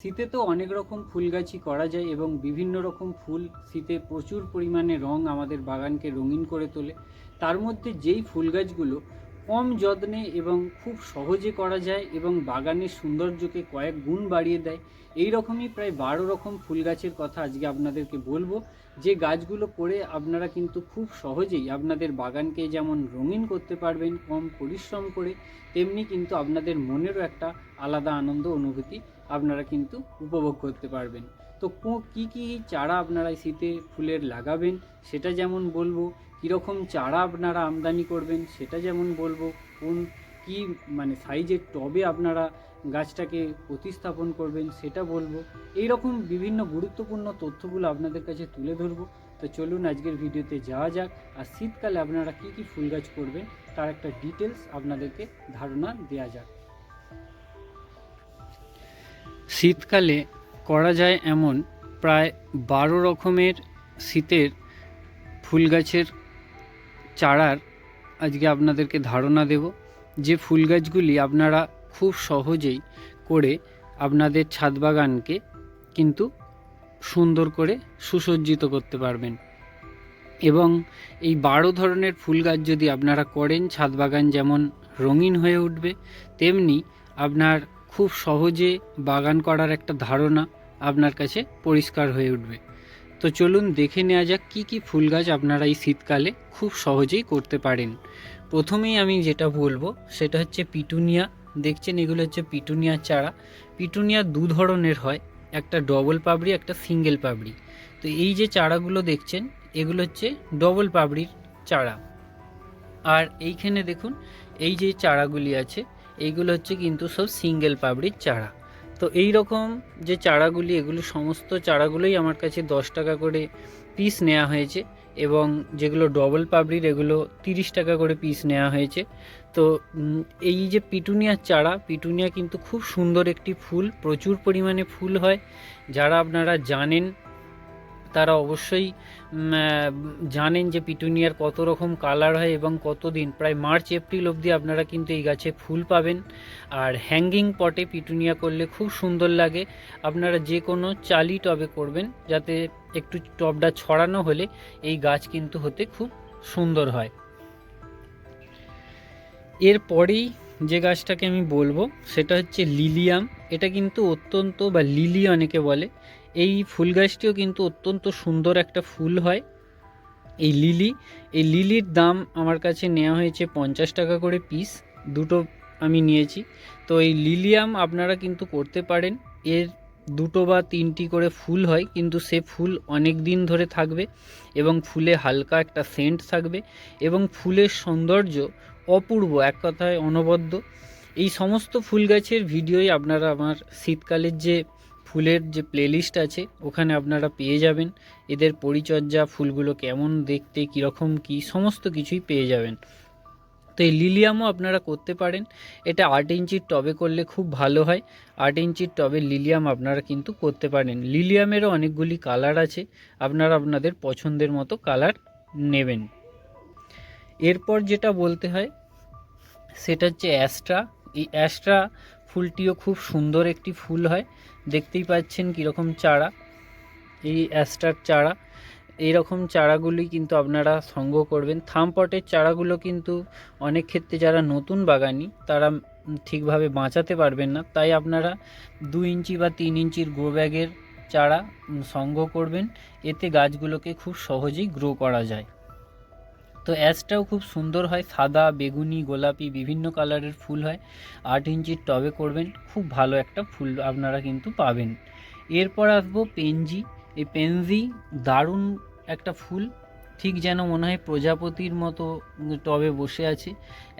শীতে তো অনেক রকম ফুল গাছই করা যায় এবং বিভিন্ন রকম ফুল শীতে প্রচুর পরিমাণে রং আমাদের বাগানকে রঙিন করে তোলে। তার মধ্যে যেই ফুল গাছগুলো কম যত্নে এবং খুব সহজে করা যায় এবং বাগানের সৌন্দর্যকে কয়েক গুণ বাড়িয়ে দেয় এই রকমই প্রায় বারো রকম ফুল গাছের কথা আজকে আপনাদেরকে বলব। যে গাছগুলো করে আপনারা কিন্তু খুব সহজেই আপনাদের বাগানকে যেমন রঙিন করতে পারবেন, কম পরিশ্রম করে, তেমনি কিন্তু আপনাদের মনেরও একটা আলাদা আনন্দ, অনুভূতি আপনারা কিন্তু উপভোগ করতে পারবেন। তো কো- কি চারা আপনারা শীতে ফুলের লাগাবেন সেটা যেমন বলব, কীরকম চারা আপনারা আমদানি করবেন সেটা যেমন বলব, কোন কি মানে সাইজের টবে আপনারা গাছটাকে প্রতিস্থাপন করবেন সেটা বলব। এই রকম বিভিন্ন গুরুত্বপূর্ণ তথ্যগুলো আপনাদের কাছে তুলে ধরবো। তো চলুন আজকের ভিডিওতে যাওয়া যাক, আর শীতকালে আপনারা কি কি ফুল গাছ করবেন তার একটা ডিটেলস আপনাদেরকে ধারণা দেওয়া যাক। শীতকালে করা যায় এমন প্রায় বারো রকমের শীতের ফুল গাছের চারার আজকে আপনাদেরকে ধারণা দেব। যে ফুল গাছগুলি আপনারা খুব সহজেই করে আপনাদের ছাদ বাগানকে কিন্তু সুন্দর করে সুসজ্জিত করতে পারবেন। এবং এই বারো ধরনের ফুল গাছ যদি আপনারা করেন, ছাদ বাগান যেমন রঙিন হয়ে উঠবে, তেমনি আপনার খুব সহজে বাগান করার একটা ধারণা আপনার কাছে পরিষ্কার হয়ে উঠবে। তো চলুন দেখে নেওয়া যাক কী কী ফুল গাছ আপনারা এই শীতকালে খুব সহজেই করতে পারেন। প্রথমেই আমি যেটা বলব, সেটা হচ্ছে পিটুনিয়া। দেখছেন, এগুলো হচ্ছে পিটুনিয়ার চারা। পিটুনিয়া দু ধরনের হয়, একটা ডবল পাবড়ি, একটা সিঙ্গেল পাবড়ি। তো এই যে চারাগুলো দেখছেন, এগুলো হচ্ছে ডবল পাবড়ির চারা। আর এইখানে দেখুন, এই যে চারাগুলি আছে, এইগুলো হচ্ছে কিন্তু সব সিঙ্গেল পাবড়ির চারা। তো এই রকম যে চারাগুলি, এগুলো সমস্ত চারাগুলোই আমার কাছে দশ টাকা করে পিস নেওয়া হয়েছে। এবং যেগুলো ডবল পাবড়ির, এগুলো তিরিশ টাকা করে পিস নেওয়া হয়েছে। তো এই যে পিটুনিয়ার চারা, পিটুনিয়া কিন্তু খুব সুন্দর একটি ফুল, প্রচুর পরিমাণে ফুল হয়। যারা আপনারা জানেন তারা অবশ্যই জানেন যে পিটুনিয়ার কত রকম কালার হয় এবং কত দিন প্রায় মার্চ, এপ্রিল অবধি আপনারা কিন্তু এই গাছে ফুল পাবেন। আর হ্যাঙ্গিং পটে পিটুনিয়া করলে খুব সুন্দর লাগে। আপনারা যে কোনো চালি টবে করবেন, যাতে একটু টবটা ছড়ানো হলে এই গাছ কিন্তু হতে খুব সুন্দর হয়। এরপরেই যে গাছটাকে আমি বলব, সেটা হচ্ছে লিলিয়াম। এটা কিন্তু অত্যন্ত বা লিলি অনেকে বলে। এই ফুল গাছটিও কিন্তু অত্যন্ত সুন্দর একটা ফুল হয়। এই লিলি, এই লিলির দাম আমার কাছে নেওয়া হয়েছে পঞ্চাশ টাকা করে পিস দুটো আমি নিয়েছি। তো এই লিলিয়াম আপনারা কিন্তু করতে পারেন। এর দুটো বা তিনটি করে ফুল হয়, কিন্তু সে ফুল অনেক দিন ধরে থাকবে এবং ফুলে হালকা একটা সেন্ট থাকবে এবং ফুলের সৌন্দর্য অপূর্ব, এক কথায় অনবদ্য। এই সমস্ত ফুল গাছের ভিডিওই আপনারা আমার শীতকালের যে ফুলের যে প্লেলিস্ট আছে, ওখানে আপনারা পেয়ে যাবেন। এদের পরিচর্যা, ফুলগুলো কেমন দেখতে, কীরকম কী, সমস্ত কিছুই পেয়ে যাবেন। তো এই লিলিয়ামও আপনারা করতে পারেন। এটা আট ইঞ্চির টবে করলে খুব ভালো হয়। আট ইঞ্চির টবে লিলিয়াম আপনারা কিন্তু করতে পারেন। লিলিয়ামেরও অনেকগুলি কালার আছে। আপনারা আপনাদের পছন্দের মতো কালার নেবেন। এরপর যেটা বলতে হয়, সেটা হচ্ছে অ্যাস্ট্রা। এই অ্যাস্ট্রা ফুলটিও খুব সুন্দর একটি ফুল হয়। দেখতেই পাচ্ছেন কীরকম চারা, এই অ্যাস্টার চারা। এই রকম চারাগুলি কিন্তু আপনারা সংগ্রহ করবেন। থামপটের চারাগুলো কিন্তু অনেক ক্ষেত্রে যারা নতুন বাগানি, তারা ঠিকভাবে বাঁচাতে পারবেন না। তাই আপনারা দু ইঞ্চি বা তিন ইঞ্চির গ্রো ব্যাগের চারা সংগ্রহ করবেন। এতে গাছগুলোকে খুব সহজেই গ্রো করা যায়। তো অ্যাসটাও খুব সুন্দর হয়, সাদা, বেগুনি, গোলাপি, বিভিন্ন কালারের ফুল হয়। আট ইঞ্চির টবে করবেন, খুব ভালো একটা ফুল আপনারা কিন্তু পাবেন। এরপর আসব পেনজি। এই পেনজি দারুণ একটা ফুল, ঠিক যেন মনে হয় প্রজাপতির মতো টবে বসে আছে।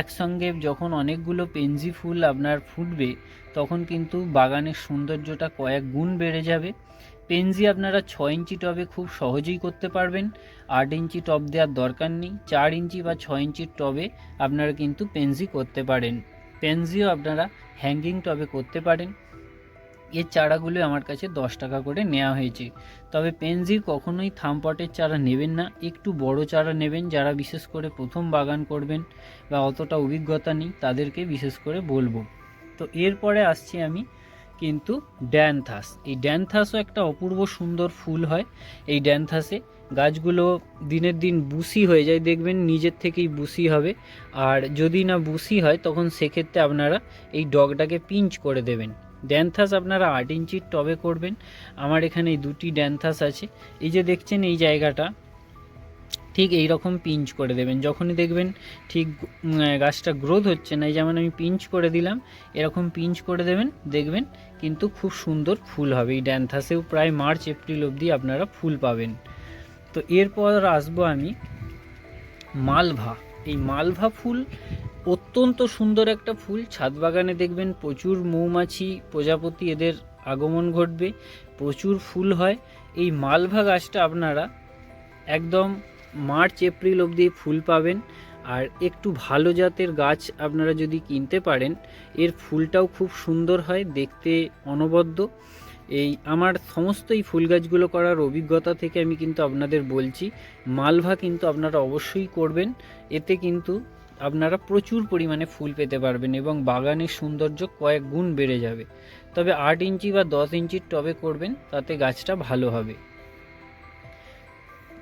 একসঙ্গে যখন অনেকগুলো পেনজি ফুল আপনার ফুটবে, তখন কিন্তু বাগানের সৌন্দর্যটা কয়েক গুণ বেড়ে যাবে। পেনজি আপনারা ছ ইঞ্চি টবে খুব সহজেই করতে পারবেন। আট ইঞ্চি টব দেওয়ার দরকার নেই। চার ইঞ্চি বা ছ ইঞ্চির টবে আপনারা কিন্তু পেনজি করতে পারেন। পেনজিও আপনারা হ্যাঙ্গিং টবে করতে পারেন। এর চারাগুলো আমার কাছে দশ টাকা করে নেওয়া হয়েছে। তবে পেনজির কখনোই থামপটের চারা নেবেন না। একটু বড় চারা নেবেন যারা বিশেষ করে প্রথম বাগান করবেন বা অতটা অভিজ্ঞতা নেই তাদেরকে বিশেষ করে বলব। তো এরপরে আসছি আমি কিন্তু ড্যানথাস। এই ড্যানথাসও একটা অপূর্ব সুন্দর ফুল হয়। এই ড্যানথাসে গাছগুলো দিনের দিন বুসি হয়ে যায়, দেখবেন নিজের থেকেই বুসি হবে। আর যদি না বুসি হয়, তখন সেক্ষেত্রে আপনারা এই ডগটাকে পিঞ্চ করে দেবেন। ড্যানথাস আপনারা আট ইঞ্চির টবে করবেন। আমার এখানে এই দুটি ড্যানথাস আছে। এই যে দেখছেন এই জায়গাটা, ঠিক এই রকম পিঞ্চ করে দেবেন। যখনই দেখবেন ঠিক গাছটা গ্রোথ হচ্ছে না, এই যেমন আমি পিঞ্চ করে দিলাম, এরকম পিঞ্চ করে দেবেন। দেখবেন কিন্তু খুব সুন্দর ফুল হবে। এই ড্যানথাসেও প্রায় মার্চ, এপ্রিল অবধি আপনারা ফুল পাবেন। তো এরপর আসব আমি মালভা। এই মালভা ফুল অত্যন্ত সুন্দর একটা ফুল। ছাদ বাগানে দেখবেন প্রচুর মৌমাছি, প্রজাপতি এদের আগমন ঘটবে, প্রচুর ফুল হয়। এই মালভা গাছটা আপনারা একদম মার্চ, এপ্রিল অবধি ফুল পাবেন। আর একটু ভালো জাতের গাছ আপনারা যদি কিনতে পারেন, এর ফুলটাও খুব সুন্দর হয়, দেখতে অনবদ্য। এই আমার সমস্ত এই ফুল গাছগুলো করার অভিজ্ঞতা থেকে আমি কিন্তু আপনাদের বলছি, মালভা কিন্তু আপনারা অবশ্যই করবেন, এতে কিন্তু আপনারা প্রচুর পরিমাণে ফুল পেতে পারবেন এবং বাগানের সৌন্দর্য কয়েক গুণ বেড়ে যাবে। তবে আট ইঞ্চি বা দশ ইঞ্চির টবে করবেন, তাতে গাছটা ভালো হবে।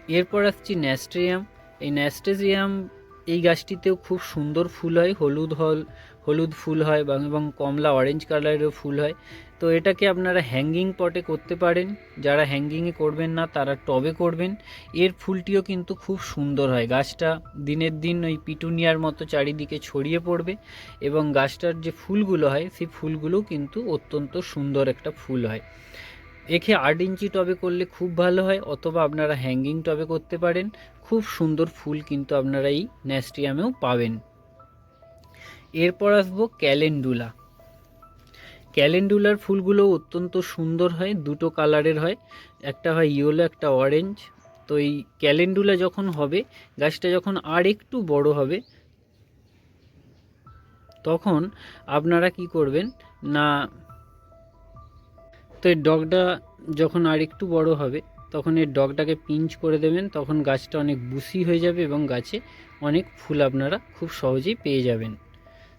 এরপর আসছি ন্যাস্ট্রিয়াম এই ন্যাস্টেজিয়াম এই গাছটিতেও খুব সুন্দর ফুল হয়, হলুদ হল, হলুদ ফুল হয় এবং কমলা অরেঞ্জ কালারেরও ফুল হয়। তো এটাকে আপনারা হ্যাঙ্গিং পটে করতে পারেন। যারা হ্যাঙ্গিংয়ে করবেন না, তারা টবে করবেন। এর ফুলটিও কিন্তু খুব সুন্দর হয়। গাছটা দিনের দিন ওই পিটুনিয়ার মতো চারিদিকে ছড়িয়ে পড়বে এবং গাছটার যে ফুলগুলো হয়, সেই ফুলগুলোও কিন্তু অত্যন্ত সুন্দর একটা ফুল হয়। একে আট ইঞ্চি টবে করলে খুব ভালো হয়, অথবা আপনারা হ্যাঙ্গিং টবে করতে পারেন। খুব সুন্দর ফুল কিন্তু আপনারা এই ন্যাস্টিয়ামেও পাবেন। এরপর আসব ক্যালেন্ডুলা। ক্যালেন্ডুলার ফুলগুলো অত্যন্ত সুন্দর হয়, দুটো কালারের হয়, একটা হয় ইয়েলো, একটা অরেঞ্জ। তো এই ক্যালেন্ডুলা যখন হবে, গাছটা যখন আর একটু বড় হবে, তখন আপনারা কি করবেন, না, তো এই ডগটা যখন আর একটু বড় হবে তখন এর ডগটাকে পিঞ্চ করে দেবেন, তখন গাছটা অনেক বুসি হয়ে যাবে এবং গাছে অনেক ফুল আপনারা খুব সহজেই পেয়ে যাবেন।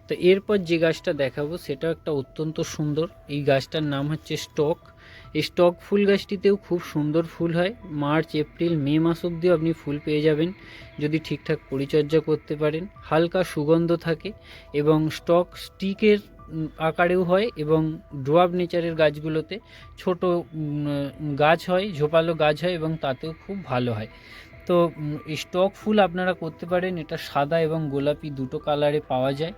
তো এরপর যে গাছটা দেখাবো সেটা একটা অত্যন্ত সুন্দর। এই গাছটার নাম হচ্ছে স্টক। এই স্টক ফুল গাছটিতেও খুব সুন্দর ফুল হয়। মার্চ, এপ্রিল, মে মাস অবধিও আপনি ফুল পেয়ে যাবেন, যদি ঠিকঠাক পরিচর্যা করতে পারেন। হালকা সুগন্ধ থাকে এবং স্টক স্টিকের আকারেও হয় এবং ড্রোয়াব নেচারের গাছগুলোতে ছোট গাছ হয়, ঝোপালো গাছ হয় এবং তাতেও খুব ভালো হয়। তো স্টক ফুল আপনারা করতে পারেন। এটা সাদা এবং গোলাপি দুটো কালারে পাওয়া যায়।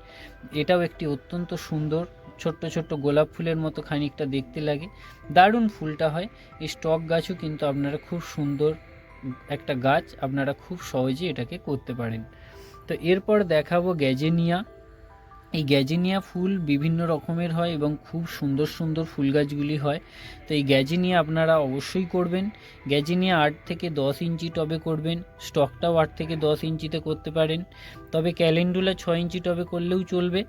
এটাও একটি অত্যন্ত সুন্দর, ছোট্ট ছোট্ট গোলাপ ফুলের মতো খানিকটা দেখতে লাগে। দারুণ ফুলটা হয়। এই স্টক গাছও কিন্তু আপনারা খুব সুন্দর একটা গাছ, আপনারা খুব সহজে এটাকে করতে পারেন। তো এরপর দেখাবো গ্যাজেনিয়া। এই গ্যাজিনিয়া ফুল বিভিন্ন রকমের হয় এবং খুব সুন্দর সুন্দর ফুল গাছগুলি হয়। তো এই গ্যাজিনিয়া আপনারা অবশ্যই করবেন। গ্যাজিনিয়া আট থেকে দশ ইঞ্চি টবে করবেন। স্টকটাও আট থেকে দশ ইঞ্চিতে করতে পারেন। তবে ক্যালেন্ডুলা ছয় ইঞ্চি টবে করলেও চলবে।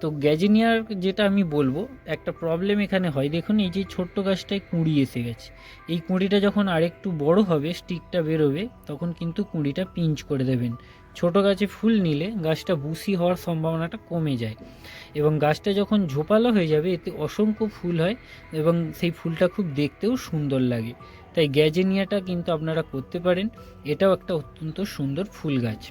তো গ্যাজিনিয়ার যেটা আমি বলব, একটা প্রবলেম এখানে হয়। দেখুন, এই যে ছোট্ট গাছটায় কুঁড়ি এসে গেছে। এই কুঁড়িটা যখন আরেকটু বড় হবে স্টিকটা বেরোবে, তখন কিন্তু কুঁড়িটা পিঞ্চ করে দেবেন। ছোট গাছে ফুল নিলে গাছটা বুসি হওয়ার সম্ভাবনাটা কমে যায় এবং গাছটা যখন ঝোপালো হয়ে যাবে, এতে অসংখ্য ফুল হয় এবং সেই ফুলটা খুব দেখতেও সুন্দর লাগে। তাই গ্যাজেনিয়াটা কিন্তু আপনারা করতে পারেন। এটাও একটা অত্যন্ত সুন্দর ফুল গাছ।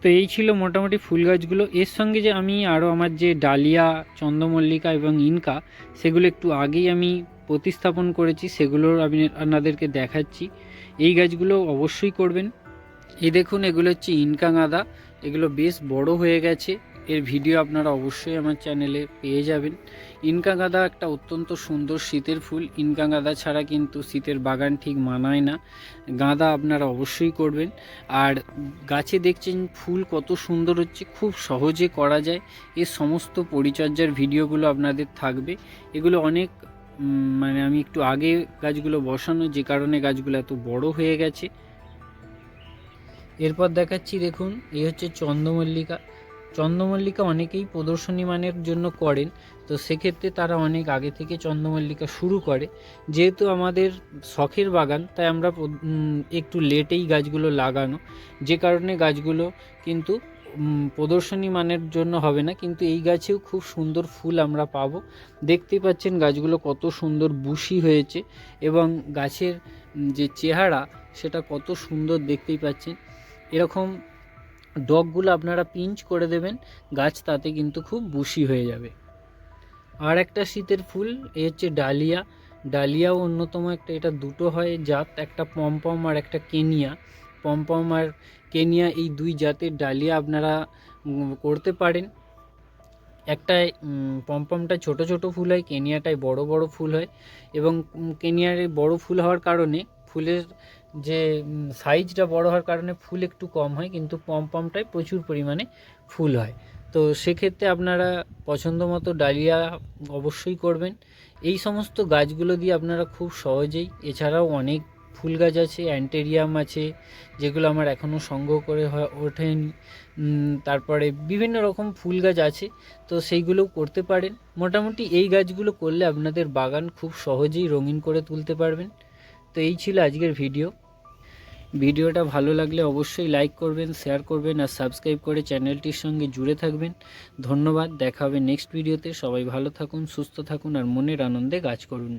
তো এই ছিল মোটামুটি ফুল গাছগুলো। এর সঙ্গে যে আমি আরও আমার যে ডালিয়া, চন্দ্রমল্লিকা এবং ইনকা, সেগুলো একটু আগেই আমি প্রতিস্থাপন করেছি। সেগুলোর আমি আপনাদেরকে দেখাচ্ছি। এই গাছগুলো অবশ্যই করবেন। এই দেখুন, এগুলো হচ্ছে ইনকা গাঁদা এগুলো বেশ বড় হয়ে গেছে। এর ভিডিও আপনারা অবশ্যই আমার চ্যানেলে পেয়ে যাবেন। ইনকা গাঁদা একটা অত্যন্ত সুন্দর শীতের ফুল। ইনকা গাঁদা ছাড়া কিন্তু শীতের বাগান ঠিক মানায় না। গাঁদা আপনারা অবশ্যই করবেন। আর গাছে দেখছেন ফুল কত সুন্দর হচ্ছে, খুব সহজে করা যায়। এ সমস্ত পরিচর্যার ভিডিওগুলো আপনাদের থাকবে। এগুলো অনেক মানে আমি একটু আগে গাছগুলো বসানো, যে কারণে গাছগুলো এত বড় হয়ে গেছে। এরপর দেখাচ্ছি, দেখুন, এই হচ্ছে চন্দ্রমল্লিকা। চন্দ্রমল্লিকা অনেকেই প্রদর্শনী মানের জন্য করেন, তো সেক্ষেত্রে তারা অনেক আগে থেকে চন্দ্রমল্লিকা শুরু করে। যেহেতু আমাদের শখের বাগান, তাই আমরা একটু লেটেই গাছগুলো লাগানো। যে কারণে গাছগুলো কিন্তু প্রদর্শনী মানের জন্য হবে না, কিন্তু এই গাছেও খুব সুন্দর ফুল আমরা পাবো। দেখতেই পাচ্ছেন গাছগুলো কত সুন্দর বুশি হয়েছে এবং গাছের যে চেহারা, সেটা কত সুন্দর দেখতেই পাচ্ছেন। এরকম ডগগুলো আপনারা পিঞ্চ করে দেবেন, গাছ তাতে কিন্তু খুব বুশি হয়ে যাবে। আর একটা শীতের ফুল এ হচ্ছে ডালিয়া। ডালিয়াও অন্যতম একটা, এটা দুটো হয় জাত, একটা পমপম আর একটা কেনিয়া। পমপম আর কেনিয়া এই দুই জাতের ডালিয়া আপনারা করতে পারেন। একটায় পমপমটা ছোট ছোট ফুল হয়, কেনিয়াটায় বড় বড় ফুল হয়। এবং কেনিয়ার বড় ফুল হওয়ার কারণে ফুলের যে সাইজটা বড় হওয়ার কারণে ফুল একটু কম হয়, কিন্তু পমপমটায় প্রচুর পরিমাণে ফুল হয়। তো সেক্ষেত্রে আপনারা পছন্দ মতো ডালিয়া অবশ্যই করবেন। এই সমস্ত গাছগুলো দিয়ে আপনারা খুব সহজেই, এছাড়াও অনেক ফুল গাছ আছে অ্যান্টেরিয়াম আছে, যেগুলো আমার এখনও সংগ্রহ করে ওঠেনি। তারপরে বিভিন্ন রকম ফুল গাছ আছে, তো সেইগুলোও করতে পারেন। মোটামুটি এই গাছগুলো করলে আপনাদের বাগান খুব সহজেই রঙিন করে তুলতে পারবেন। তো এই ছিল আজকের ভিডিও। ভিডিওটা ভালো লাগলে অবশ্যই লাইক করবেন শেয়ার করবেন আর সাবস্ক্রাইব করে চ্যানেলটির সঙ্গে জুড়ে থাকবেন। ধন্যবাদ, দেখা হবে নেক্সট ভিডিওতে সবাই ভালো থাকুন, সুস্থ থাকুন আর মনের আনন্দে কাজ করুন।